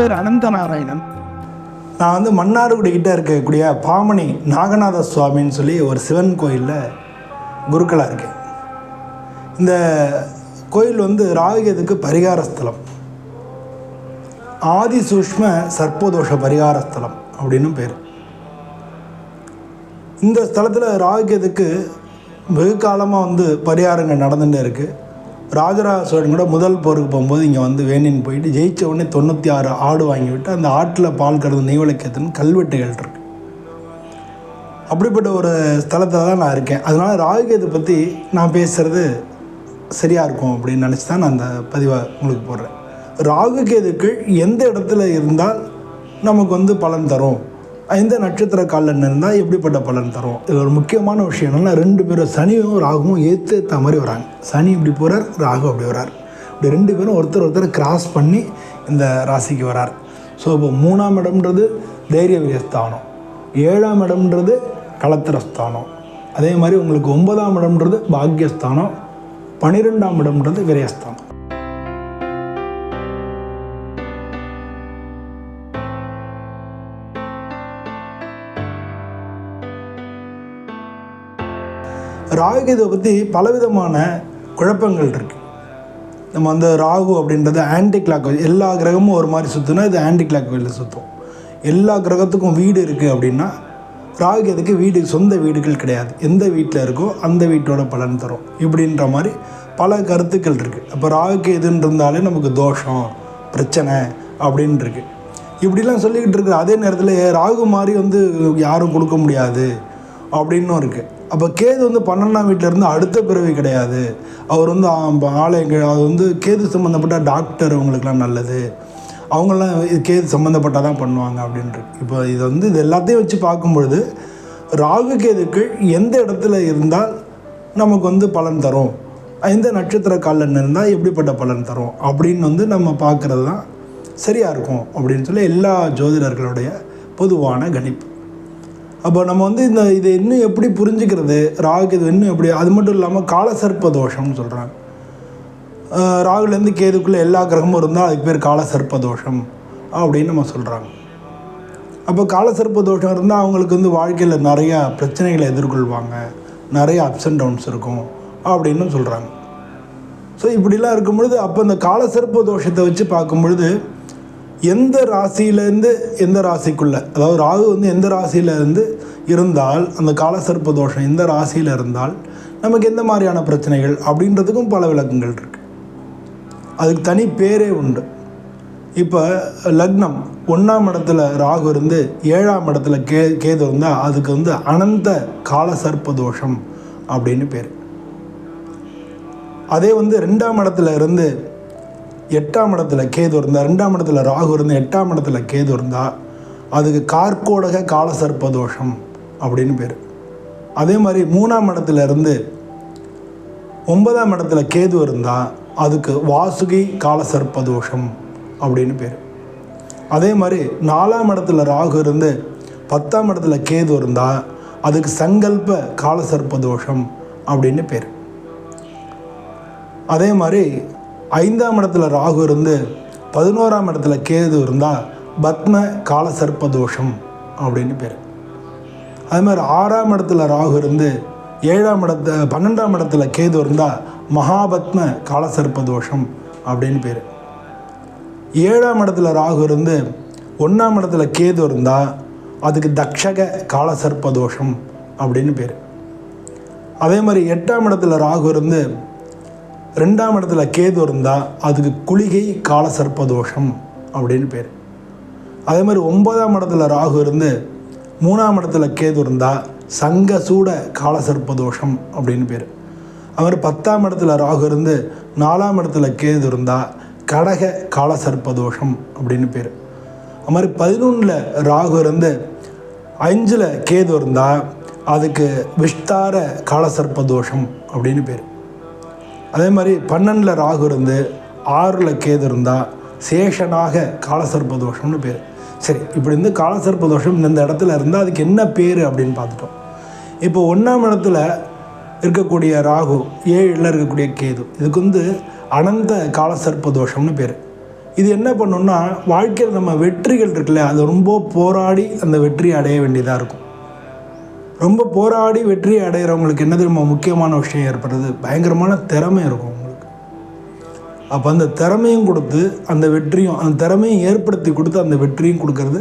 பேர் அனந்த நாராயணன் நான் வந்து மன்னார்குடி கிட்ட இருக்கக்கூடிய பாமணி நாகநாத சுவாமின்னு சொல்லி ஒரு சிவன் கோயிலில் குருக்களாக இருக்கேன். இந்த கோயில் வந்து ராகுகேதுக்கு பரிகார ஸ்தலம். ஆதி சூஷ்ம சர்ப்பதோஷ பரிகார ஸ்தலம் அப்படின்னு பேர். இந்த ஸ்தலத்தில் ராகுகேதுக்கு வெகு காலமாக வந்து பரிகாரங்கள் நடந்துகிட்டே இருக்குது ராஜராஜ சோழன் கூட முதல் போருக்கு போகும்போது இங்கே வந்து வேணின்னு போயிட்டு ஜெயிச்ச உடனே தொண்ணூற்றி ஆறு ஆடு வாங்கி விட்டு அந்த ஆட்டில் பால் கறந்து நெய்வழக்கத்துன்னு கல்வெட்டுகள் இருக்கு. அப்படிப்பட்ட ஒரு ஸ்தலத்தில் தான் நான் இருக்கேன். அதனால் ராகுகேது பற்றி நான் பேசுகிறது சரியாக இருக்கும் அப்படின்னு நினச்சி தான் நான் அந்த பதிவை உங்களுக்கு போடுறேன். ராகுகேதுக்கள் எந்த இடத்துல இருந்தால் நமக்கு வந்து பலன் தரும்? எந்த நட்சத்திர காலில் இருந்தால் எப்படிப்பட்ட பலன் தரும்? இது ஒரு முக்கியமான விஷயம் என்னன்னா ரெண்டு பேரும் சனியும் ராகுவும் ஏற்று ஏற்ற மாதிரி வராங்க. சனி இப்படி போகிறார் ராகு அப்படி வரார். இப்படி ரெண்டு பேரும் ஒருத்தர் ஒருத்தர் கிராஸ் பண்ணி இந்த ராசிக்கு வரார். ஸோ இப்போ மூணாம் இடம்ன்றது தைரிய விரியஸ்தானம். ஏழாம் இடம்ன்றது களத்திரஸ்தானம் அதே மாதிரி உங்களுக்கு ஒன்பதாம் இடம்ன்றது பாக்யஸ்தானம் பன்னிரெண்டாம் இடம்ன்றது விரயஸ்தானம். ராகுகேதுவை பற்றி பலவிதமான குழப்பங்கள் இருக்குது நம்ம அந்த ராகு அப்படின்றது ஆன்டி கிளாக் எல்லா கிரகமும் ஒரு மாதிரி சுற்றுனா இது ஆன்டி கிளாக் வெளியில் சுற்றும் எல்லா கிரகத்துக்கும் வீடு இருக்குது அப்படின்னா ராகுகேதுக்கு வீடு சொந்த வீடுகள் கிடையாது. எந்த வீட்டில் இருக்கோ அந்த வீட்டோட பலன் தரும். இப்படின்ற மாதிரி பல கருத்துக்கள் இருக்குது அப்போ ராகுகேதுன்னு இருந்தாலே நமக்கு தோஷம் பிரச்சனை அப்படின்னு இருக்கு. இப்படிலாம் சொல்லிக்கிட்டு இருக்கிற அதே நேரத்தில் ராகு மாதிரி வந்து யாரும் கொடுக்க முடியாது அப்படின்னும் இருக்குது அப்போ கேது வந்து பன்னெண்டாம் வீட்டில் இருந்து அடுத்த பிறவி கிடையாது. அவர் வந்து ஆலயங்கள் அது வந்து கேது சம்மந்தப்பட்ட டாக்டர் அவங்களுக்குலாம் நல்லது. அவங்களாம் இது கேது சம்மந்தப்பட்டால் தான் பண்ணுவாங்க அப்படின்ட்டு. இப்போ இது வந்து இது எல்லாத்தையும் வச்சு பார்க்கும்பொழுது ராகு கேதுக்கள் எந்த இடத்துல இருந்தால் நமக்கு வந்து பலன் தரும். எந்த நட்சத்திர காலன் இருந்தால் எப்படிப்பட்ட பலன் தரும்? அப்படின்னு வந்து நம்ம பார்க்குறது தான் சரியாக இருக்கும் அப்படின்னு சொல்லி எல்லா ஜோதிடர்களுடைய பொதுவான கணிப்பு. அப்போ நம்ம வந்து இந்த இதை இன்னும் எப்படி புரிஞ்சுக்கிறது? ராகுக்கு இது இன்னும் எப்படி? அது மட்டும் இல்லாமல் காலசர்ப்ப தோஷம்னு சொல்கிறாங்க ராகுலேருந்து கேதுக்குள்ளே எல்லா கிரகமும் இருந்தால் அதுக்கு பேர் காலசர்ப்ப தோஷம் அப்படின்னு நம்ம சொல்கிறாங்க அப்போ காலசர்ப்ப தோஷம் இருந்தால் அவங்களுக்கு வந்து வாழ்க்கையில் நிறையா பிரச்சனைகளை எதிர்கொள்வாங்க. நிறைய அப்ஸ் அண்ட் டவுன்ஸ் இருக்கும் அப்படின்னு சொல்கிறாங்க ஸோ இப்படிலாம் இருக்கும் பொழுது அப்போ இந்த காலசர்ப்ப தோஷத்தை வச்சு பார்க்கும் பொழுது எந்த ராசியிலேருந்து எந்த ராசிக்குள்ளே அதாவது ராகு வந்து எந்த ராசியிலேருந்து இருந்தால் அந்த காலசர்ப்ப தோஷம் எந்த ராசியில் இருந்தால் நமக்கு எந்த மாதிரியான பிரச்சனைகள் அப்படின்றதுக்கும் பல விளக்கங்கள் இருக்குது அதுக்கு தனி பேரே உண்டு. இப்போ லக்னம் ஒன்றாம் இடத்துல ராகு இருந்து ஏழாம் இடத்துல கே கேது இருந்தால் அதுக்கு வந்து அனந்த காலசர்ப்ப தோஷம் அப்படின்னு பேர். அதே வந்து ரெண்டாம் இடத்துல இருந்து எட்டாம் இடத்துல கேது இருந்தால் ரெண்டாம் இடத்துல ராகு இருந்து எட்டாம் இடத்துல கேது இருந்தால் அதுக்கு கார்கோடக காலசர்ப்ப தோஷம் அப்படின்னு பேர். அதே மாதிரி மூணாம் இடத்துல இருந்து ஒன்பதாம் இடத்துல கேது இருந்தால் அதுக்கு வாசுகி காலசர்ப்ப தோஷம் அப்படின்னு பேர். அதே மாதிரி நாலாம் இடத்துல ராகு இருந்து பத்தாம் இடத்துல கேது இருந்தால் அதுக்கு சங்கல்ப காலசர்ப்ப தோஷம் அப்படின்னு பேர். அதே மாதிரி ஐந்தாம் இடத்துல ராகு இருந்து பதினோராம் இடத்துல கேது இருந்தால் பத்ம காலசர்ப்ப தோஷம் அப்படின்னு பேர். அது மாதிரி ஆறாம் இடத்துல ராகு இருந்து ஏழாம் இடத்துல பன்னெண்டாம் இடத்துல கேது இருந்தால் மகாபத்ம காலசர்ப்ப தோஷம் அப்படின்னு பேர். ஏழாம் இடத்துல ராகு இருந்து ஒன்றாம் இடத்துல கேது இருந்தால் அதுக்கு தக்ஷக காலசர்ப்ப தோஷம் அப்படின்னு பேர். அதே மாதிரி எட்டாம் இடத்துல ராகு இருந்து ரெண்டாம் இடத்துல கேது இருந்தால் அதுக்கு குளிகை கால சர்ப்பதோஷம் அப்படின்னு பேர். அதே மாதிரி ஒன்பதாம் இடத்துல ராகு இருந்து மூணாம் இடத்துல கேது இருந்தால் சங்க சூட கால தோஷம் அப்படின்னு பேர். அவர் பத்தாம் இடத்துல ராகு இருந்து நாலாம் இடத்துல கேது இருந்தால் கடக கால தோஷம் அப்படின்னு பேர். அது மாதிரி பதினொன்றில் ராகு இருந்து அஞ்சில் கேது இருந்தால் அதுக்கு விஸ்தார காலசர்ப்ப தோஷம் அப்படின்னு பேர். அதே மாதிரி பன்னெண்டில் ராகு இருந்து ஆறில் கேது இருந்தால் சேஷனாக காலசர்ப்ப தோஷம்னு பேர். சரி இப்படி இருந்து காலசர்ப்ப தோஷம் இந்த இடத்துல இருந்தால் அதுக்கு என்ன பேர் அப்படின்னு பார்த்துட்டோம். இப்போ ஒன்றாம் இடத்துல இருக்கக்கூடிய ராகு ஏழில் இருக்கக்கூடிய கேது இதுக்கு வந்து அனந்த காலசர்ப்ப தோஷம்னு பேர். இது என்ன பண்ணுன்னா வாழ்க்கையில் நம்ம வெற்றிகள் இருக்குல்ல அது ரொம்ப போராடி அந்த வெற்றியை அடைய வேண்டியதாக இருக்கும். ரொம்ப போராடி வெற்றி அடைகிறவங்களுக்கு என்ன தெரியுமா முக்கியமான விஷயம் ஏற்படுறது பயங்கரமான திறமை இருக்கும் உங்களுக்கு. அப்போ அந்த திறமையும் கொடுத்து அந்த வெற்றியும் அந்த திறமையும் ஏற்படுத்தி கொடுத்து அந்த வெற்றியும் கொடுக்கறது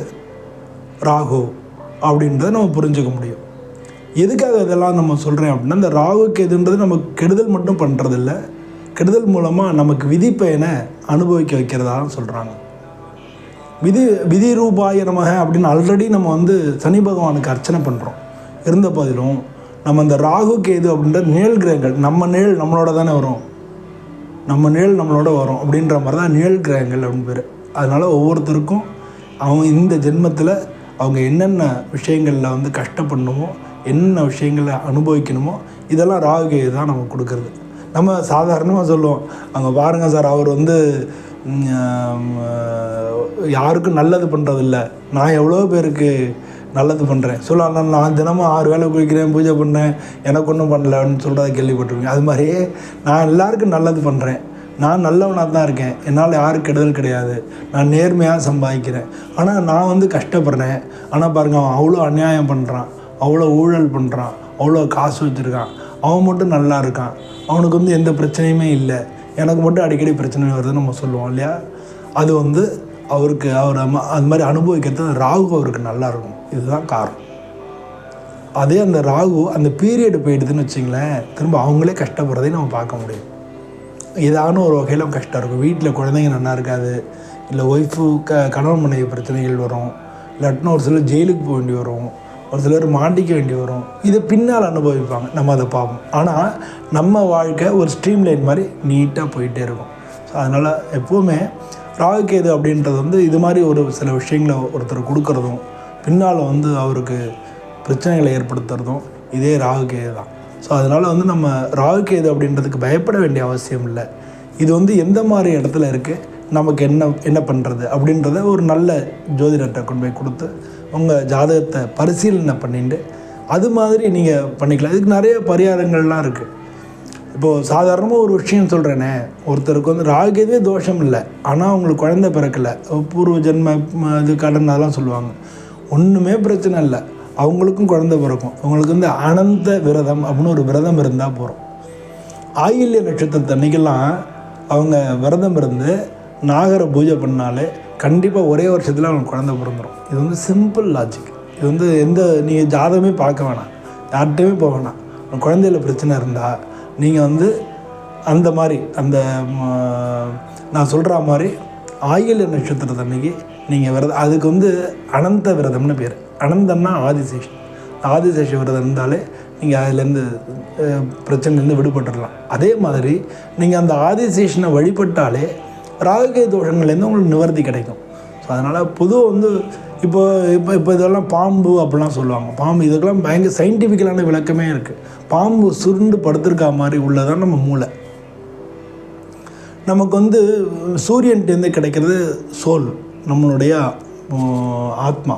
ராகு அப்படின்றத நம்ம புரிஞ்சுக்க முடியும். எதுக்காக இதெல்லாம் நம்ம சொல்கிறேன் அப்படின்னா இந்த ராகுக்கு எதுன்றது நமக்கு கெடுதல் மட்டும் பண்ணுறதில்ல கெடுதல் மூலமாக நமக்கு விதிப்பயனை அனுபவிக்க வைக்கிறதான்னு சொல்கிறாங்க விதி விதி ரூபாய அப்படின்னு ஆல்ரெடி நம்ம வந்து சனி பகவானுக்கு அர்ச்சனை பண்ணுறோம் இருந்த போதிலும் நம்ம இந்த ராகு கேது அப்படின்ற நிழல் கிரகங்கள் நம்ம நிழல் நம்மளோட தானே வரும். நம்ம நிழல் நம்மளோட வரும் அப்படின்ற மாதிரி தான் நிழல் கிரகங்கள் அப்படின்னு பேர். அதனால் ஒவ்வொருத்தருக்கும் அவங்க இந்த ஜென்மத்தில் அவங்க என்னென்ன விஷயங்களில் வந்து கஷ்டப்படணுமோ என்னென்ன விஷயங்களை அனுபவிக்கணுமோ இதெல்லாம் ராகு கேது தான் நமக்கு கொடுக்குறது. நம்ம சாதாரணமாக சொல்லுவோம். அங்கே பாருங்கள் சார் அவர் வந்து யாருக்கும் நல்லது பண்ணுறதில்ல நான் எவ்வளோ பேருக்கு நல்லது பண்ணுறேன் சொல்லுவாங்க நான் தினமும் ஆறு வேளை குளிக்கிறேன் பூஜை பண்ணேன். எனக்கு ஒன்றும் பண்ணலன்னு சொல்கிறத கேள்விப்பட்டிருக்கேன் அது மாதிரியே நான் எல்லாருக்கும் நல்லது பண்ணுறேன் நான் நல்லவனாக தான் இருக்கேன். என்னால் யாரும் கெடுதல் கிடையாது. நான் நேர்மையாக சம்பாதிக்கிறேன். ஆனால் நான் வந்து கஷ்டப்படுறேன். ஆனால் பாருங்கள் அவன் அவ்வளோ அநியாயம் பண்ணுறான் அவ்வளோ ஊழல் பண்ணுறான் அவ்வளோ காசு வச்சுருக்கான். அவன் மட்டும் நல்லா இருக்கான். அவனுக்கு வந்து எந்த பிரச்சனையுமே இல்லை. எனக்கு மட்டும் அடிக்கடி பிரச்சனை வருதுன்னு நம்ம சொல்லுவோம் இல்லையா? அது வந்து அவருக்கு அவர் அது மாதிரி அனுபவிக்கிறது ராகு அவருக்கு நல்லா இருக்கும் இதுதான் காரணம். அதே அந்த ராகு அந்த பீரியடு போயிடுதுன்னு வச்சிங்களேன் திரும்ப அவங்களே கஷ்டப்படுறதையும் நம்ம பார்க்க முடியும். ஏதான ஒரு வகையில் கஷ்டம் இருக்கும். வீட்டில் குழந்தைங்க நல்லா இருக்காது இல்லை ஒய்ஃபு க கணவன் மனைவி பிரச்சனைகள் வரும் இல்லாட்டினா ஒரு சிலர் ஜெயிலுக்கு போக வேண்டி வரும் ஒரு சிலர் மாட்டிக்க வேண்டி வரும். இதை பின்னால் அனுபவிப்பாங்க. நம்ம அதை பார்ப்போம். ஆனால் நம்ம வாழ்க்கை ஒரு ஸ்ட்ரீம் லைன் மாதிரி நீட்டாக போயிட்டே இருக்கும். ஸோ அதனால் எப்போவுமே ராகுகேது அப்படின்றது வந்து இது மாதிரி ஒரு சில விஷயங்களை ஒருத்தர் கொடுக்குறதும் பின்னால் வந்து அவருக்கு பிரச்சனைகளை ஏற்படுத்துறதும் இதே ராகுகேது தான். ஸோ அதனால் வந்து நம்ம ராகுகேது அப்படின்றதுக்கு பயப்பட வேண்டிய அவசியம் இல்லை. இது வந்து எந்த மாதிரி இடத்துல இருக்குது நமக்கு என்ன என்ன பண்ணுறது அப்படின்றத ஒரு நல்ல ஜோதிடத்தை கொண்டு போய் கொடுத்து உங்கள் ஜாதகத்தை பரிசீலனை பண்ணிட்டு அது மாதிரி நீங்கள் பண்ணிக்கலாம். இதுக்கு நிறைய பரிகாரங்கள்லாம் இருக்குது இப்போது சாதாரணமாக ஒரு விஷயம் சொல்கிறேனே ஒருத்தருக்கு வந்து ராகுகேதுவே தோஷம் இல்லை. ஆனால் அவங்களுக்கு குழந்தை பிறக்கலை. பூர்வ ஜென்ம ம, இது கடன் அதெல்லாம் சொல்லுவாங்க. ஒன்றுமே பிரச்சனை இல்லை. அவங்களுக்கும் குழந்தை பிறக்கும். அவங்களுக்கு வந்து அனந்த விரதம் அப்படின்னு ஒரு விரதம் இருந்தால் போகிறோம் ஆயில்ய நட்சத்திரத்தன்னைக்கெல்லாம் அவங்க விரதம் இருந்து நாகரை பூஜை பண்ணாலே கண்டிப்பாக ஒரே வருஷத்தில் அவங்களுக்கு குழந்தை பிறந்துடும் இது வந்து சிம்பிள் லாஜிக் இது வந்து எந்த நீங்கள் ஜாதகமே பார்க்க வேணாம். யார்கிட்டையுமே போக வேணாம். குழந்தையில பிரச்சனை இருந்தால் நீங்கள் வந்து அந்த மாதிரி அந்த நான் சொல்கிற மாதிரி ஆயில்ய நட்சத்திரத்தை அன்னைக்கு நீங்கள் விரதம் அதுக்கு வந்து அனந்த விரதம்னு பேர். அனந்தன்னா ஆதிசேஷன். ஆதிசேஷ விரதம் இருந்தாலே நீங்கள் அதுலேருந்து பிரச்சனைலேருந்து விடுபட்டுடலாம். அதே மாதிரி நீங்கள் அந்த ஆதிசேஷனை வழிபட்டாலே ராகுகே தோஷங்கள்லேருந்து உங்களுக்கு நிவர்த்தி கிடைக்கும். ஸோ அதனால் பொதுவாக வந்து இப்போ இப்போ இப்போ இதெல்லாம் பாம்பு அப்படிலாம் சொல்லுவாங்க. பாம்பு இதுக்கெல்லாம் பயங்கர சயின்டிஃபிக்கலான விளக்கமே இருக்குது பாம்பு சுருண்டு படுத்திருக்கா மாதிரி உள்ளதான் நம்ம மூளை. நமக்கு வந்து சூரியன்ட்டேருந்து கிடைக்கிறது சோல் நம்மளுடைய ஆத்மா.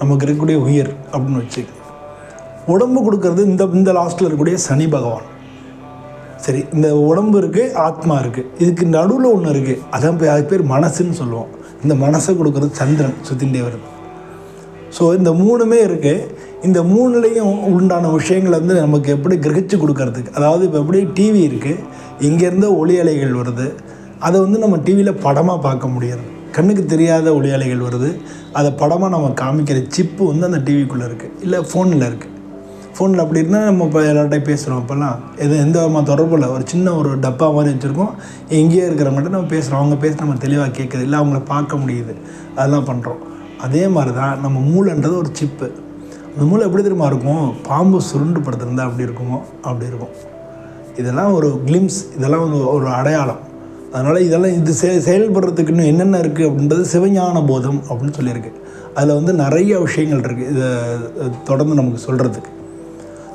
நமக்கு இருக்கக்கூடிய உயிர் அப்படின்னு வச்சு உடம்பு கொடுக்கறது இந்த இந்த லாஸ்ட்டில் இருக்கக்கூடிய சனி பகவான். சரி இந்த உடம்பு இருக்குது ஆத்மா இருக்குது இதுக்கு நடுவில் ஒன்று இருக்குது அதான் அது பேர் மனசுன்னு சொல்லுவோம். இந்த மனசை கொடுக்குறது சந்திரன் சுத்தின்டே வருது ஸோ இந்த மூணுமே இருக்குது இந்த மூணுலேயும் உண்டான விஷயங்கள் வந்து நமக்கு எப்படி கிரகிச்சு கொடுக்கறதுக்கு அதாவது இப்போ எப்படி டிவி இருக்குது இங்கேருந்து ஒளி அலைகள் வருது அதை வந்து நம்ம டிவியில் படமாக பார்க்க முடியாது. கண்ணுக்கு தெரியாத ஒளி அலைகள் வருது அதை படமாக நம்ம காமிக்கிற சிப்பு வந்து அந்த டிவிக்குள்ளே இருக்குது இல்லை ஃபோனில் இருக்குது ஃபோனில் அப்படி இருந்தால் நம்ம இப்போ எல்லார்ட்டையும் பேசுகிறோம் அப்போல்லாம் எது எந்த விதமாக தொடர்பு இல்லை. ஒரு சின்ன ஒரு டப்பா மாதிரி வச்சுருக்கோம். எங்கேயோ இருக்கிறவங்கள்ட்ட நம்ம பேசுகிறோம் அவங்க பேச நம்ம தெளிவாக கேட்குது. இல்லை அவங்கள பார்க்க முடியுது. அதெல்லாம் பண்ணுறோம் அதே மாதிரி தான் நம்ம மூளைன்றது ஒரு சிப்பு அந்த மூளை எப்படி தெரியுமா இருக்கும்? பாம்பு சுருண்டு படுத்திருந்தா அப்படி இருக்குமோ? அப்படி இருக்கும். இதெல்லாம் ஒரு கிளிம்ஸ் இதெல்லாம் ஒரு ஒரு அடையாளம். அதனால் இதெல்லாம் இது செ செயல்படுறதுக்கு இன்னும் என்னென்ன இருக்குது அப்படின்றது சிவஞான போதம் அப்படின்னு சொல்லியிருக்கு. அதில் வந்து நிறைய விஷயங்கள் இருக்குது இதை தொடர்ந்து நமக்கு சொல்கிறதுக்கு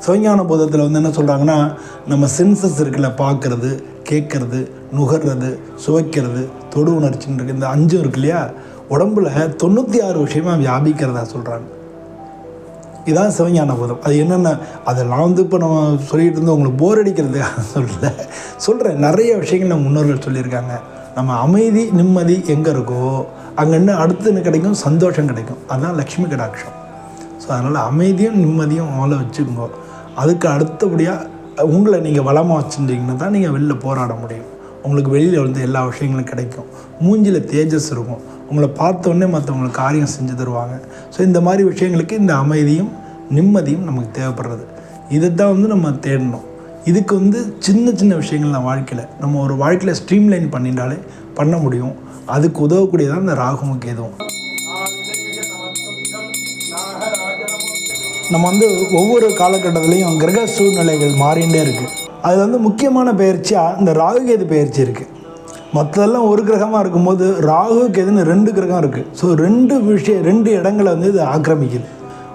சிவஞான போதத்தில் வந்து என்ன சொல்கிறாங்கன்னா நம்ம சென்சஸ் இருக்குல்ல பார்க்குறது கேட்குறது நுகர்றது சுவைக்கிறது தொடு உணர்ச்சின்னு இருக்குது இந்த அஞ்சும் இருக்கு இல்லையா? உடம்புல தொண்ணூற்றி ஆறு விஷயமா வியாபிக்கிறதா சொல்கிறாங்க இதான் சிவஞான போதம். அது என்னென்ன அதெல்லாம் வந்து இப்போ நம்ம சொல்லிகிட்டு இருந்து உங்களுக்கு போர் அடிக்கிறதுக்காக சொல்லல சொல்கிறேன் நிறைய விஷயங்கள் நம்ம முன்னோர்கள் சொல்லியிருக்காங்க. நம்ம அமைதி நிம்மதி எங்கே இருக்கோ அங்கேன்னு அடுத்து என்ன கிடைக்கும்? சந்தோஷம் கிடைக்கும். அதுதான் லக்ஷ்மி கடாட்சம். ஸோ அதனால் அமைதியும் நிம்மதியும் அவளை வச்சுக்கோங்க. அதுக்கு அடுத்தபடியாக உங்களை நீங்கள் வளமாக வச்சுருந்தீங்கன்னா தான் நீங்கள் வெளில போராட முடியும். உங்களுக்கு வெளியில் வந்து எல்லா விஷயங்களும் கிடைக்கும். மூஞ்சில் தேஜஸ் இருக்கும். உங்களை பார்த்தோன்னே மற்றவங்களுக்கு காரியம் செஞ்சு தருவாங்க. ஸோ இந்த மாதிரி விஷயங்களுக்கு இந்த அமைதியும் நிம்மதியும் நமக்கு தேவைப்படுறது. இதை தான் வந்து நம்ம தேடணும். இதுக்கு வந்து சின்ன சின்ன விஷயங்கள் நான் வாழ்க்கையில் நம்ம ஒரு வாழ்க்கையில் ஸ்ட்ரீம்லைன் பண்ணிட்டாலே பண்ண முடியும். அதுக்கு உதவக்கூடியதான் இந்த ராகுமுக்கு எதுவும் நம்ம வந்து ஒவ்வொரு காலகட்டத்திலையும் கிரக சூழ்நிலைகள் மாறிண்டே இருக்குது அதில் வந்து முக்கியமான பயிற்சியாக இந்த ராகு கேது பயிற்சி இருக்குது மற்றதெல்லாம் ஒரு கிரகமாக இருக்கும்போது ராகு கேதுன்னு ரெண்டு கிரகம் இருக்குது ஸோ ரெண்டு விஷயம் ரெண்டு இடங்களை வந்து இது ஆக்கிரமிக்குது.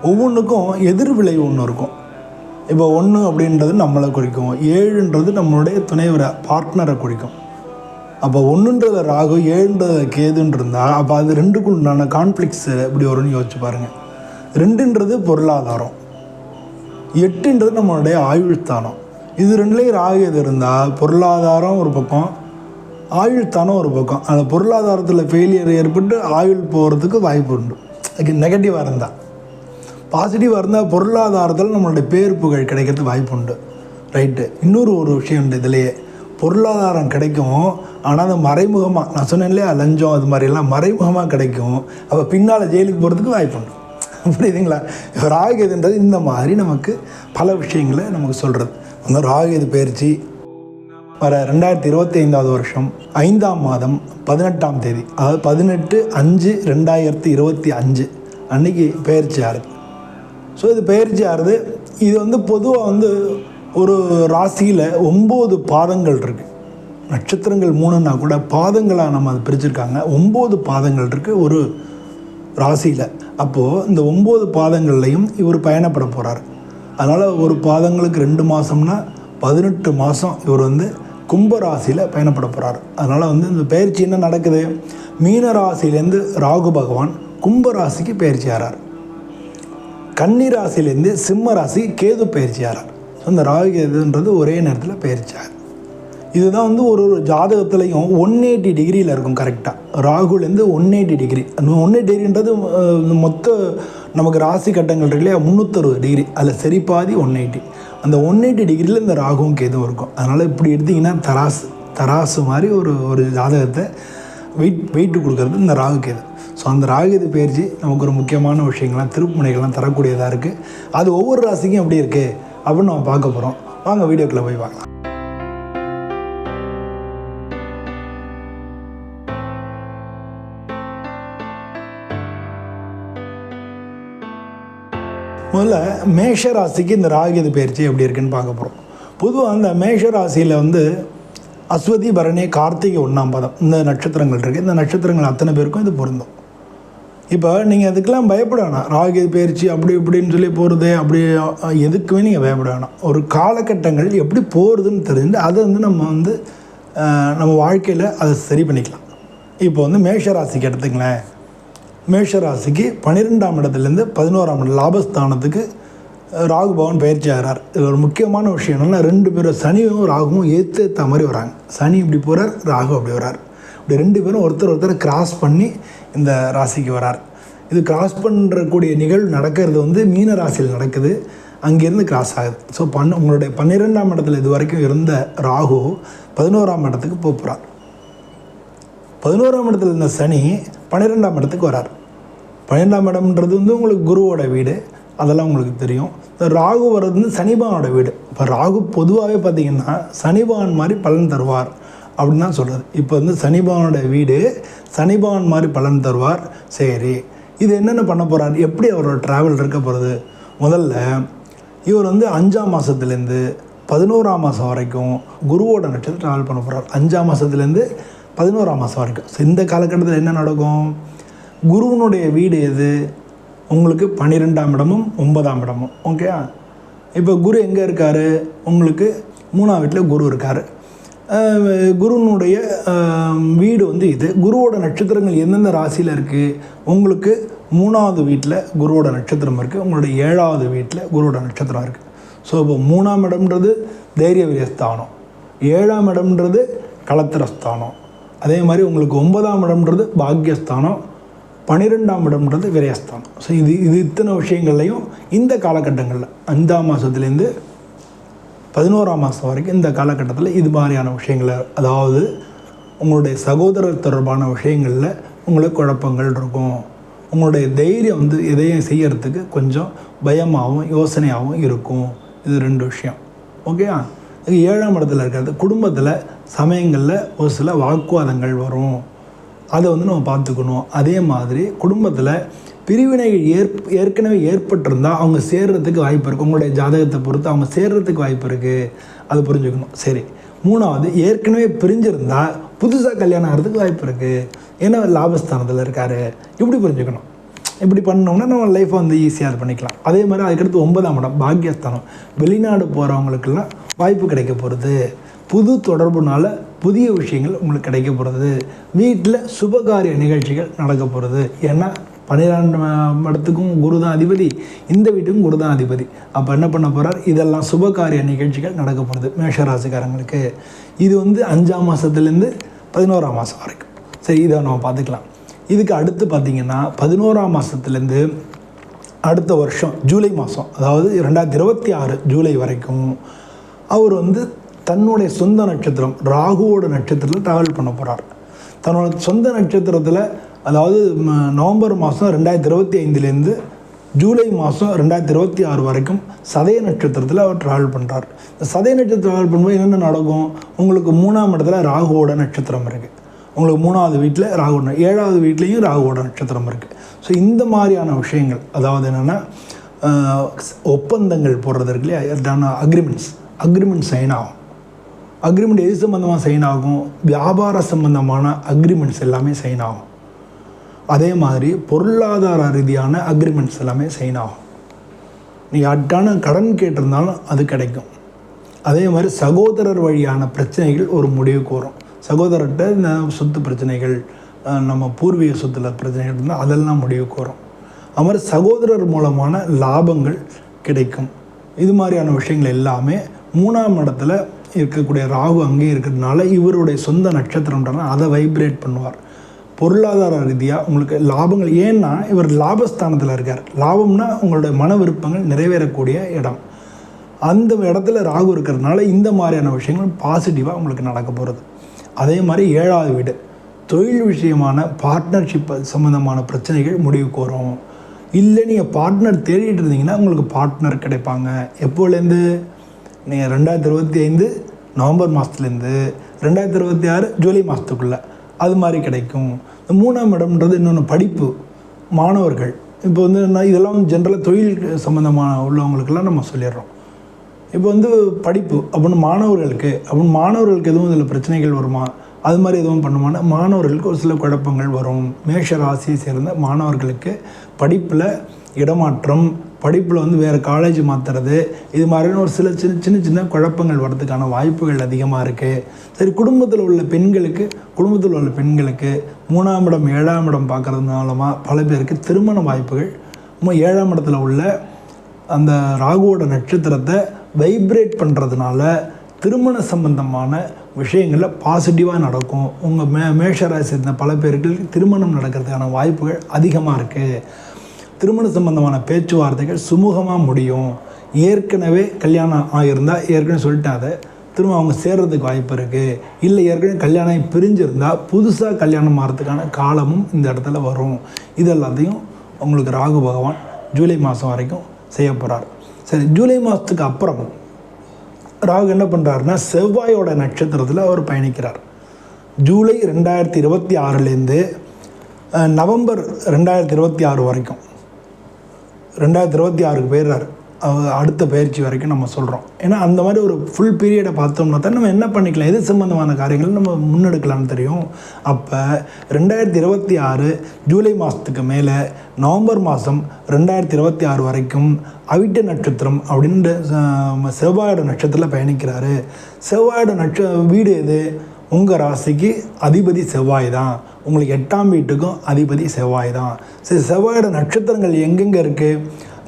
ஒவ்வொன்றுக்கும் எதிர் விளைவு ஒன்று இருக்கும். இப்போ ஒன்று அப்படின்றது நம்மளை குறிக்கும். ஏழுன்றது நம்மளுடைய துணைவரை பார்ட்னரை குறிக்கும். அப்போ ஒன்றுன்றத ராகு ஏழுன்றத கேதுன்னு இருந்தால் அப்போ அது ரெண்டுக்கு உண்டான கான்ஃப்ளிக்ஸ் எப்படி வரும்னு யோசிச்சு பாருங்கள் ரெண்டுன்றது பொருளாதாரம். எட்டுன்றது நம்மளுடைய ஆயுள்தானம். இது ரெண்டுலேயும் ராகு எது இருந்தால் பொருளாதாரம் ஒரு பக்கம் ஆயுள்தானம் ஒரு பக்கம். அந்த பொருளாதாரத்தில் ஃபெயிலியர் ஏற்பட்டு ஆயுள் போகிறதுக்கு வாய்ப்பு உண்டு. அதுக்கு நெகட்டிவாக இருந்தால் பாசிட்டிவாக இருந்தால் பொருளாதாரத்தில் நம்மளுடைய பேர் புகழ் கிடைக்கிறதுக்கு வாய்ப்பு உண்டு. ரைட்டு இன்னொரு ஒரு விஷயம் உண்டு இதுலேயே. பொருளாதாரம் கிடைக்கும் ஆனால் அது மறைமுகமாக நான் சொன்னேன் இல்லையா லஞ்சம் அது மாதிரிலாம் மறைமுகமாக கிடைக்கும். அப்போ பின்னால் ஜெயிலுக்கு போகிறதுக்கு வாய்ப்பு உண்டு. புரியுதுங்களா? ராகுகேதுன்றது இந்த மாதிரி நமக்கு பல விஷயங்களை நமக்கு சொல்கிறது அந்த ராகுகேது பயிற்சி வர ரெண்டாயிரத்தி இருபத்தி ஐந்தாவது வருஷம் ஐந்தாம் மாதம் பதினெட்டாம் தேதி அதாவது பதினெட்டு அஞ்சு ரெண்டாயிரத்தி இருபத்தி அஞ்சு அன்னைக்கு பயிற்சி ஆறுது. ஸோ இது பயிற்சி ஆறுது. இது வந்து பொதுவாக வந்து ஒரு ராசியில் ஒம்பது பாதங்கள் இருக்குது நட்சத்திரங்கள் மூணுன்னா கூட பாதங்களாக நம்ம அதை பிரிச்சிருக்காங்க. ஒம்பது பாதங்கள் இருக்குது ஒரு ராசியில். அப்போது இந்த ஒம்பது பாதங்கள்லையும் இவர் பயணப்பட போகிறார் அதனால் ஒரு பாதங்களுக்கு ரெண்டு மாதம்னா பதினெட்டு மாதம் இவர் வந்து கும்ப ராசியில் பயணப்பட போகிறார் அதனால் வந்து இந்த பயிற்சி என்ன நடக்குது? மீன ராசியிலேருந்து ராகு பகவான் கும்ப ராசிக்கு பயிற்சி ஆறார். கன்னி ராசியிலேருந்து சிம்ம ராசி கேது பயிற்சி ஆறார். ஸோ இந்த ராகு கேதுன்றது ஒரே நேரத்தில் பயிற்சி ஆகுது. இதுதான் வந்து ஒரு ஒரு ஜாதகத்துலேயும் ஒன் எயிட்டி டிகிரியில் இருக்கும் கரெக்டாக ராகுலேருந்து one eighty degree one eighty டிகிரின்றது மொத்த நமக்கு ராசி கட்டங்கள் இருக்கு இல்லையா? முந்நூற்றறுபது டிகிரி அதில் சரி பாதி ஒன் எயிட்டி அந்த ஒன் எயிட்டி டிகிரியில் இந்த ராகுவும் கேதுவும் இருக்கும். அதனால் இப்படி எடுத்திங்கன்னா தராசு தராசு மாதிரி ஒரு ஒரு ஜாதகத்தை வெயிட் வெயிட்டு கொடுக்கறது இந்த ராகு கேது. ஸோ அந்த ராகுது பயிற்சி நமக்கு ஒரு முக்கியமான விஷயங்கள்லாம் திருப்புமுனைகள்லாம் தரக்கூடியதாக இருக்குது அது ஒவ்வொரு ராசிக்கும் எப்படி இருக்குது அப்படின்னு நம்ம பார்க்க போகிறோம் வாங்க வீடியோக்குள்ளே போய் பார்க்கலாம். முதல்ல மேஷராசிக்கு இந்த ராகுகேது பயிற்சி எப்படி இருக்குன்னு பார்க்க போகிறோம் பொதுவாக அந்த மேஷராசியில் வந்து அஸ்வதி பரணி கார்த்திகை ஒன்றாம் பதம். இந்த நட்சத்திரங்கள் இருக்குது இந்த நட்சத்திரங்கள் அத்தனை பேருக்கும் இது பொருந்தும். இப்போ நீங்கள் அதுக்கெல்லாம் பயப்பட வேணாம். ராகுகேது பயிற்சி அப்படி இப்படின்னு சொல்லி போகிறது அப்படி எதுக்குமே நீங்கள் பயப்பட வேணாம். ஒரு காலகட்டங்கள் எப்படி போகிறதுன்னு தெரிஞ்சு அதை வந்து நம்ம வந்து நம்ம வாழ்க்கையில் அதை சரி பண்ணிக்கலாம். இப்போ வந்து மேஷராசிக்கு எடுத்துங்களேன். மேஷ ராசிக்கு பன்னிரெண்டாம் இடத்துலேருந்து பதினோராம் இடம் லாபஸ்தானத்துக்கு ராகு பவன் பயிற்சி ஆகிறார். இது ஒரு முக்கியமான விஷயம் என்னென்னா ரெண்டு பேரும் சனியும் ராகுவும் ஏற்று ஏற்ற மாதிரி வராங்க. சனி இப்படி போகிறார் ராகு அப்படி வரார். இப்படி ரெண்டு பேரும் ஒருத்தர் ஒருத்தர் கிராஸ் பண்ணி இந்த ராசிக்கு வரார். இது கிராஸ் பண்ணுறக்கூடிய நிகழ்வு நடக்கிறது வந்து மீன ராசியில் நடக்குது. அங்கேருந்து கிராஸ் ஆகுது. ஸோ பன் உங்களுடைய பன்னிரெண்டாம் இடத்துல இது வரைக்கும் இருந்த ராகு பதினோராம் இடத்துக்கு போகிறார் பதினோராம் இடத்துல இருந்த சனி பன்னிரெண்டாம் இடத்துக்கு வரார். பன்னிரெண்டாம் இடம்ன்றது வந்து உங்களுக்கு குருவோட வீடு அதெல்லாம் உங்களுக்கு தெரியும். ராகு வர்றது வந்து சனிபானோட வீடு. இப்போ ராகு பொதுவாகவே பார்த்தீங்கன்னா சனிபான் மாதிரி பலன் தருவார் அப்படின்னு தான் சொல்கிறது இப்போ வந்து சனிபானோட வீடு சனிபான் மாதிரி பலன் தருவார். சரி இது என்னென்ன பண்ண போகிறார் எப்படி அவரோட ட்ராவல் இருக்க போகிறது முதல்ல இவர் வந்து அஞ்சாம் மாதத்துலேருந்து பதினோராம் மாதம் வரைக்கும் குருவோட நட்சத்திரம் ட்ராவல் பண்ண போகிறார் அஞ்சாம் மாதத்துலேருந்து பதினோராம் மாதம் வரைக்கும். ஸோ இந்த காலகட்டத்தில் என்ன நடக்கும்? குருவனுடைய வீடு எது? உங்களுக்கு பன்னிரெண்டாம் இடமும் ஒன்பதாம் இடமும். ஓகே இப்போ குரு எங்கே இருக்கார்? உங்களுக்கு மூணாம் வீட்டில் குரு இருக்கார். குருனுடைய வீடு வந்து இது. குருவோட நட்சத்திரங்கள் எந்தெந்த ராசியில் இருக்குது உங்களுக்கு மூணாவது வீட்டில் குருவோட நட்சத்திரம் இருக்குது உங்களுடைய ஏழாவது வீட்டில் குருவோட நட்சத்திரம் இருக்குது ஸோ இப்போ மூணாம் இடம்ன்றது தைரிய வீரியஸ்தானம். ஏழாம் இடம்ன்றது களத்திரஸ்தானம் அதே மாதிரி உங்களுக்கு ஒன்பதாம் இடம்ன்றது பாக்கியஸ்தானம் பன்னிரெண்டாம் இடம்ன்றது விரயஸ்தானம். ஸோ இது இது இத்தனை விஷயங்கள்லையும் இந்த காலகட்டங்களில் அஞ்சாம் மாதத்துலேருந்து பதினோராம் மாதம் வரைக்கும் இந்த காலகட்டத்தில் இது மாதிரியான விஷயங்களை அதாவது உங்களுடைய சகோதரர் தொடர்பான விஷயங்களில் உங்களுக்கு குழப்பங்கள் இருக்கும். உங்களுடைய தைரியம் வந்து எதையும் செய்யறதுக்கு கொஞ்சம் பயமாகவும் யோசனையாகவும் இருக்கும். இது ரெண்டு விஷயம். ஓகேயா ஏழாம் இடத்துல இருக்கிறது. குடும்பத்தில் சமயங்களில் ஒரு சில வாக்குவாதங்கள் வரும். அதை வந்து நம்ம பார்த்துக்கணும். அதே மாதிரி குடும்பத்தில் பிரிவினைகள் ஏற் ஏற்கனவே ஏற்பட்டிருந்தால் அவங்க சேர்றதுக்கு வாய்ப்பு இருக்குது உங்களுடைய ஜாதகத்தை பொறுத்து அவங்க சேர்றதுக்கு வாய்ப்பு இருக்குது அது புரிஞ்சுக்கணும். சரி. மூணாவது ஏற்கனவே பிரிஞ்சிருந்தால் புதுசாக கல்யாணம் ஆகிறதுக்கு வாய்ப்பு இருக்குது ஏன்னா லாபஸ்தானத்தில் இருக்கார். இப்படி புரிஞ்சுக்கணும். இப்படி பண்ணோம்னா நம்ம லைஃப்பை வந்து ஈஸியாக இது பண்ணிக்கலாம். அதே மாதிரி அதுக்கடுத்து ஒன்பதாம் இடம் பாக்கியஸ்தானம். வெளிநாடு போகிறவங்களுக்கெல்லாம் வாய்ப்பு கிடைக்க போகிறது புது தொடர்புனால் புதிய விஷயங்கள் உங்களுக்கு கிடைக்க போகிறது வீட்டில் சுபகாரிய நிகழ்ச்சிகள் நடக்க போகிறது ஏன்னா பன்னிரெண்டு இடத்துக்கும் குரு தான் அதிபதி. இந்த வீட்டுக்கும் குரு தான் அதிபதி. அப்போ என்ன பண்ண போகிறார் இதெல்லாம் சுபகாரிய நிகழ்ச்சிகள் நடக்க போகிறது மேஷராசிக்காரங்களுக்கு. இது வந்து அஞ்சாம் மாதத்துலேருந்து பதினோராம் மாதம் வரைக்கும். சரி இதை நம்ம பார்த்துக்கலாம். இதுக்கு அடுத்து பார்த்திங்கன்னா பதினோராம் மாதத்துலேருந்து அடுத்த வருஷம் ஜூலை மாதம் அதாவது ரெண்டாயிரத்தி இருபத்தி ஆறு ஜூலை வரைக்கும் அவர் வந்து தன்னுடைய சொந்த நட்சத்திரம் ராகுவோட நட்சத்திரத்தில் ட்ராவல் பண்ண போகிறார் தன்னோட சொந்த நட்சத்திரத்தில் அதாவது நவம்பர் மாதம் ரெண்டாயிரத்தி இருபத்தி ஐந்துலேருந்து ஜூலை மாதம் ரெண்டாயிரத்தி இருபத்தி ஆறு வரைக்கும் சதய நட்சத்திரத்தில் அவர் ட்ராவல் பண்ணுறார் இந்த சதய நட்சத்திரம் ட்ராவல் பண்ணும்போது என்னென்ன நடக்கும்? உங்களுக்கு மூணாம் இடத்துல ராகுவோட நட்சத்திரம் இருக்குது உங்களுக்கு மூணாவது வீட்டில் ராகுவோட ஏழாவது வீட்லேயும் ராகுவோட நட்சத்திரம் இருக்குது ஸோ இந்த மாதிரியான விஷயங்கள் அதாவது என்னென்னா ஒப்பந்தங்கள் போடுறது இல்லையா? அக்ரிமெண்ட்ஸ் அக்ரிமெண்ட் சைன் ஆகும். அக்ரிமெண்ட் எது சம்மந்தமாக சைன் ஆகும்? வியாபார சம்பந்தமான அக்ரிமெண்ட்ஸ் எல்லாமே சைன் ஆகும். அதே மாதிரி பொருளாதார ரீதியான அக்ரிமெண்ட்ஸ் எல்லாமே சைன் ஆகும். நீ அட்டான கடன் கேட்டிருந்தாலும் அது கிடைக்கும். அதே மாதிரி சகோதரர் வழியான பிரச்சனைகள் ஒரு முடிவுக்கு வரும் சகோதரர்கிட்ட இந்த சொத்து பிரச்சனைகள் நம்ம பூர்வீக சொத்துல பிரச்சனைகள் இருந்தால் அதெல்லாம் முடிவுக்கு வரும் அது மாதிரி சகோதரர் மூலமான லாபங்கள் கிடைக்கும். இது மாதிரியான விஷயங்கள் எல்லாமே மூணாம் இடத்துல இருக்கக்கூடிய ராகு அங்கே இருக்கிறதுனால இவருடைய சொந்த நட்சத்திரம்ன்றனா அதை வைப்ரேட் பண்ணுவார். பொருளாதார ரீதியாக உங்களுக்கு லாபங்கள் ஏன்னா இவர் லாபஸ்தானத்தில் இருக்கார். லாபம்னா உங்களுடைய மன விருப்பங்கள் நிறைவேறக்கூடிய இடம். அந்த இடத்துல ராகு இருக்கிறதுனால இந்த மாதிரியான விஷயங்கள் பாசிட்டிவாக உங்களுக்கு நடக்க போகிறது அதே மாதிரி ஏழாவது வீடு. தொழில் விஷயமான பார்ட்னர்ஷிப் சம்மந்தமான பிரச்சனைகள் முடிவுக்கு வரும். இல்லை நீங்கள் பார்ட்னர் தேடிட்டு இருந்தீங்கன்னா உங்களுக்கு பார்ட்னர் கிடைப்பாங்க. எப்போலேருந்து? நீங்கள் ரெண்டாயிரத்தி இருபத்தி ஐந்து நவம்பர் மாதத்துலேருந்து ரெண்டாயிரத்தி இருபத்தி ஆறு ஜூலை மாதத்துக்குள்ளே அது மாதிரி கிடைக்கும். இந்த மூணாம் இடம்ன்றது இன்னொன்று படிப்பு. மாணவர்கள். இப்போ வந்து நான் இதெல்லாம் ஜென்ரலாக தொழில் சம்மந்தமான உள்ளவங்களுக்கெல்லாம் நம்ம சொல்லிடுறோம். இப்போ வந்து படிப்பு அப்படின்னு மாணவர்களுக்கு அப்படின்னு மாணவர்களுக்கு எதுவும் இதில் பிரச்சனைகள் வருமா? அது மாதிரி எதுவும் பண்ணுமானா மாணவர்களுக்கு ஒரு சில குழப்பங்கள் வரும். மேஷ ராசியை சேர்ந்த மாணவர்களுக்கு படிப்பில் இடமாற்றம் படிப்பில் வந்து வேறு காலேஜ் மாற்றுறது இது மாதிரியான ஒரு சில சின்ன சின்ன சின்ன குழப்பங்கள் வர்றதுக்கான வாய்ப்புகள் அதிகமாக இருக்குது சரி குடும்பத்தில் உள்ள பெண்களுக்கு குடும்பத்தில் உள்ள பெண்களுக்கு மூணாம் இடம் ஏழாம் இடம் பார்க்கறதுனாலமா பல பேருக்கு திருமண வாய்ப்புகள். ஏழாம் இடத்துல உள்ள அந்த ராகுவோட நட்சத்திரத்தை வைப்ரேட் பண்ணுறதுனால திருமண சம்பந்தமான விஷயங்களில் பாசிட்டிவாக நடக்கும். உங்கள் மே மேஷராசி இருந்த பல பேருக்கு திருமணம் நடக்கிறதுக்கான வாய்ப்புகள் அதிகமாக இருக்குது திருமண சம்பந்தமான பேச்சுவார்த்தைகள் சுமூகமாக முடியும். ஏற்கனவே கல்யாணம் ஆகியிருந்தால் ஏற்கனவே சொல்லிட்டேன் அதை திரும்ப அவங்க சேர்கிறதுக்கு வாய்ப்பு இருக்குது இல்லை ஏற்கனவே கல்யாணம் பிரிஞ்சிருந்தால் புதுசாக கல்யாணம் ஆகிறதுக்கான காலமும் இந்த இடத்துல வரும். இது எல்லாத்தையும் உங்களுக்கு ராகு பகவான் ஜூலை மாதம் வரைக்கும் செய்ய போகிறார் சரி ஜூலை மாதத்துக்கு அப்புறம் ராகு என்ன பண்ணுறாருன்னா செவ்வாயோட நட்சத்திரத்தில் அவர் பயணிக்கிறார். ஜூலை ரெண்டாயிரத்தி இருபத்தி ஆறுலேருந்து நவம்பர் ரெண்டாயிரத்தி இருபத்தி ஆறு வரைக்கும். ரெண்டாயிரத்தி இருபத்தி ஆறுக்கு போயிடுறாரு. அவர் அடுத்த பயிற்சி வரைக்கும் நம்ம சொல்கிறோம் ஏன்னா அந்த மாதிரி ஒரு ஃபுல் பீரியடை பார்த்தோம்னா தான் நம்ம என்ன பண்ணிக்கலாம் எது சம்மந்தமான காரியங்கள் நம்ம முன்னெடுக்கலாம்னு தெரியும். அப்போ ரெண்டாயிரத்தி இருபத்தி ஆறு ஜூலை மாதத்துக்கு மேலே நவம்பர் மாதம் ரெண்டாயிரத்தி இருபத்தி ஆறு வரைக்கும் அவிட்ட நட்சத்திரம் அப்படின்ற செவ்வாயோட நட்சத்திரத்தில் பயணிக்கிறாரு. செவ்வாயோட நட்ச வீடு எது? உங்கள் ராசிக்கு அதிபதி செவ்வாய் தான். உங்களுக்கு எட்டாம் வீட்டுக்கும் அதிபதி செவ்வாய் தான். சரி செவ்வாயோட நட்சத்திரங்கள் எங்கெங்கே இருக்குது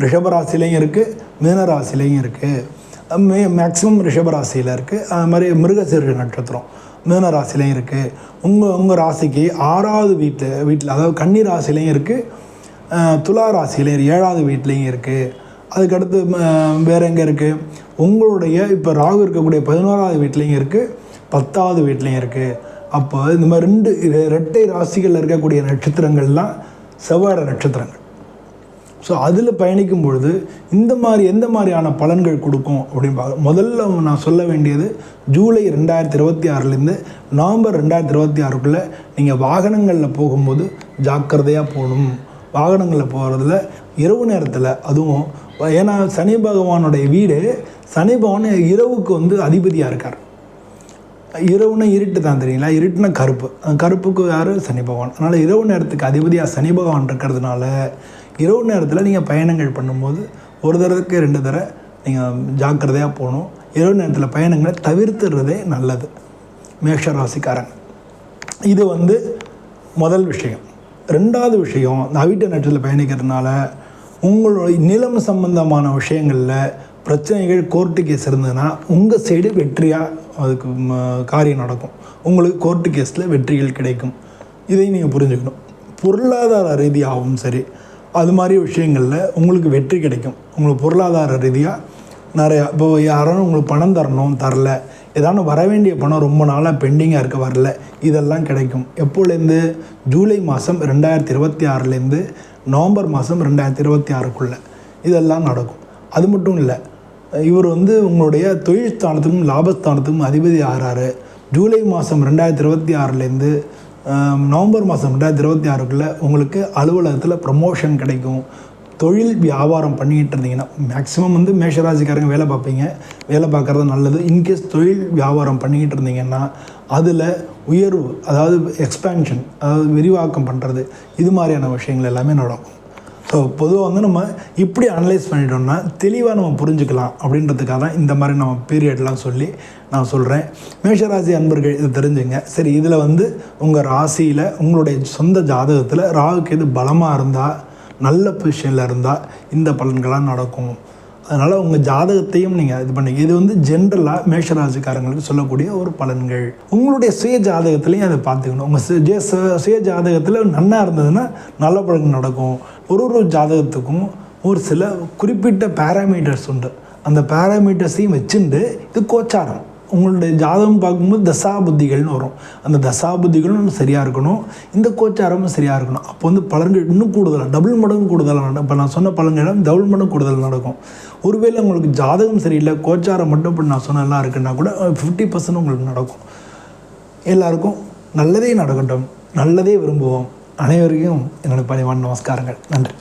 ரிஷபராசிலையும் இருக்குது மீனராசிலையும் இருக்குது மே மேக்ஸிமம் ரிஷபராசியில் இருக்குது அது மாதிரி மிருகசீரிஷ நட்சத்திரம் மீனராசிலையும் இருக்குது உங்கள் உங்கள் ராசிக்கு ஆறாவது வீட்டில் வீட்டில் அதாவது கன்னி ராசிலையும் இருக்குது துலா ராசிலையும் ஏழாவது வீட்லேயும் இருக்குது அதுக்கடுத்து வேறு எங்கே இருக்குது உங்களுடைய இப்போ ராகு இருக்கக்கூடிய பதினோராவது வீட்லேயும் இருக்குது பத்தாவது வீட்லேயும் இருக்குது அப்போ இந்த மாதிரி ரெண்டு ரெட்டை ராசிகளில் இருக்கக்கூடிய நட்சத்திரங்கள்லாம் செவ்வாழ நட்சத்திரங்கள். ஸோ அதில் பயணிக்கும் பொழுது இந்த மாதிரி எந்த மாதிரியான பலன்கள் கொடுக்கும் அப்படின்னு பார்க்க முதல்ல நான் சொல்ல வேண்டியது ஜூலை ரெண்டாயிரத்தி இருபத்தி ஆறுலேருந்து நவம்பர் ரெண்டாயிரத்தி இருபத்தி ஆறுக்குள்ளே நீங்கள் வாகனங்களில் போகும்போது ஜாக்கிரதையாக போகணும். வாகனங்களில் போகிறதுல இரவு நேரத்தில் அதுவும் ஏன்னா சனி பகவானுடைய வீடு சனி பகவான் இரவுக்கு வந்து அதிபதியாக இருக்கார். இரவுனா இருட்டு தான் தெரியுங்களா? இருட்டுனா கருப்பு. கருப்புக்கு யார்? சனி பகவான். அதனால் இரவு நேரத்துக்கு அதிபதியாக சனி பகவான் இருக்கிறதுனால இரவு நேரத்தில் நீங்கள் பயணங்கள் பண்ணும்போது ஒரு தடவைக்கு ரெண்டு தடவை நீங்கள் ஜாக்கிரதையாக போகணும். இரவு நேரத்தில் பயணங்களை தவிர்த்துறதே நல்லது. மேஷ ராசிக்காரங்க இது வந்து முதல் விஷயம். ரெண்டாவது விஷயம் இந்த அவிட்ட நட்சத்திரத்தில் பயணிக்கிறதுனால உங்களுடைய நிலம் சம்பந்தமான விஷயங்களில் பிரச்சனைகள் கோர்ட்டு கேஸ் இருந்ததுன்னா உங்கள் சைடு வெற்றியாக அதுக்கு காரியம் நடக்கும். உங்களுக்கு கோர்ட்டு கேஸில் வெற்றிகள் கிடைக்கும். இதையும் நீங்கள் புரிஞ்சுக்கணும். பொருளாதார ரீதியாகவும் சரி அது மாதிரி விஷயங்களில் உங்களுக்கு வெற்றி கிடைக்கும். உங்களுக்கு பொருளாதார ரீதியாக நிறையா இப்போ யாரும் உங்களுக்கு பணம் தரணும் தரல. ஏதாவது வர வேண்டிய பணம் ரொம்ப நாளாக பெண்டிங்காக இருக்க வரல. இதெல்லாம் கிடைக்கும். எப்போலேருந்து? ஜூலை மாதம் ரெண்டாயிரத்தி இருபத்தி ஆறுலேருந்து நவம்பர் மாதம் ரெண்டாயிரத்தி இருபத்தி ஆறுக்குள்ளே இதெல்லாம் நடக்கும். அது மட்டும் இல்லை இவர் வந்து உங்களுடைய தொழில் ஸ்தானத்துக்கும் லாபஸ்தானத்துக்கும் அதிபதி ஆகிறாரு. ஜூலை மாதம் ரெண்டாயிரத்தி இருபத்தி ஆறுலேருந்து நவம்பர் மாதம் ரெண்டாயிரத்தி இருபத்தி ஆறுக்குள்ளே உங்களுக்கு அலுவலகத்தில் ப்ரமோஷன் கிடைக்கும். தொழில் வியாபாரம் பண்ணிக்கிட்டு இருந்தீங்கன்னா மேக்ஸிமம் வந்து மேஷராசிக்காரங்க வேலை பார்ப்பீங்க. வேலை பார்க்குறது நல்லது. இன்கேஸ் தொழில் வியாபாரம் பண்ணிக்கிட்டு இருந்தீங்கன்னா அதில் உயர்வு அதாவது எக்ஸ்பேன்ஷன் அதாவது விரிவாக்கம் பண்ணுறது இது மாதிரியான விஷயங்கள் எல்லாமே நடக்கும். ஸோ பொதுவாக வந்து நம்ம இப்படி அனலைஸ் பண்ணிட்டோம்னா தெளிவாக நம்ம புரிஞ்சுக்கலாம் அப்படின்றதுக்காக தான் இந்த மாதிரி நம்ம பீரியட்லாம் சொல்லி நான் சொல்கிறேன் மேஷராசி அன்பர்கள் இதை தெரிஞ்சுங்க. சரி இதில் வந்து உங்கள் ராசியில் உங்களுடைய சொந்த ஜாதகத்தில் ராகுக்கு எது பலமாக இருந்தால் நல்ல பொசிஷனில் இருந்தால் இந்த பலன்களாக நடக்கும். அதனால் உங்கள் ஜாதகத்தையும் நீங்கள் இது பண்ணி இது வந்து ஜென்ரலாக மேஷராசிக்காரங்களுக்கு சொல்லக்கூடிய ஒரு பலன்கள். உங்களுடைய சுய ஜாதகத்துலையும் அதை பார்த்துக்கணும். உங்கள் சுய ஜாதகத்தில் நன்னா இருந்ததுன்னா நல்ல பலன்கள் நடக்கும். ஒரு ஒரு ஜாதகத்துக்கும் ஒரு சில குறிப்பிட்ட பேராமீட்டர்ஸ் உண்டு. அந்த பேராமீட்டர்ஸையும் வச்சுண்டு இது கோச்சாரம். உங்களுடைய ஜாதகம் பார்க்கும்போது தசா புத்திகள்னு வரும். அந்த தசா புத்திகளும் சரியாக இருக்கணும். இந்த கோச்சாரமும் சரியாக இருக்கணும். அப்போ வந்து பலன்கள் இன்னும் கூடுதலாக டபுள் மடங்கு கூடுதலாக நடக்கும் இப்போ நான் சொன்ன பலன்கள் டபுள் மடங்கு கூடுதல் நடக்கும். ஒருவேளை உங்களுக்கு ஜாதகம் சரியில்லை கோச்சாரம் மட்டும் இப்படி நான் சொன்னெல்லாம் இருக்குன்னா கூட ஃபிஃப்டி பர்சன்ட் உங்களுக்கு நடக்கும். எல்லாருக்கும் நல்லதே நடக்கட்டும் நல்லதே விரும்புவோம். அனைவருக்கும் என்னோடய பணிவான நமஸ்காரங்கள். நன்றி.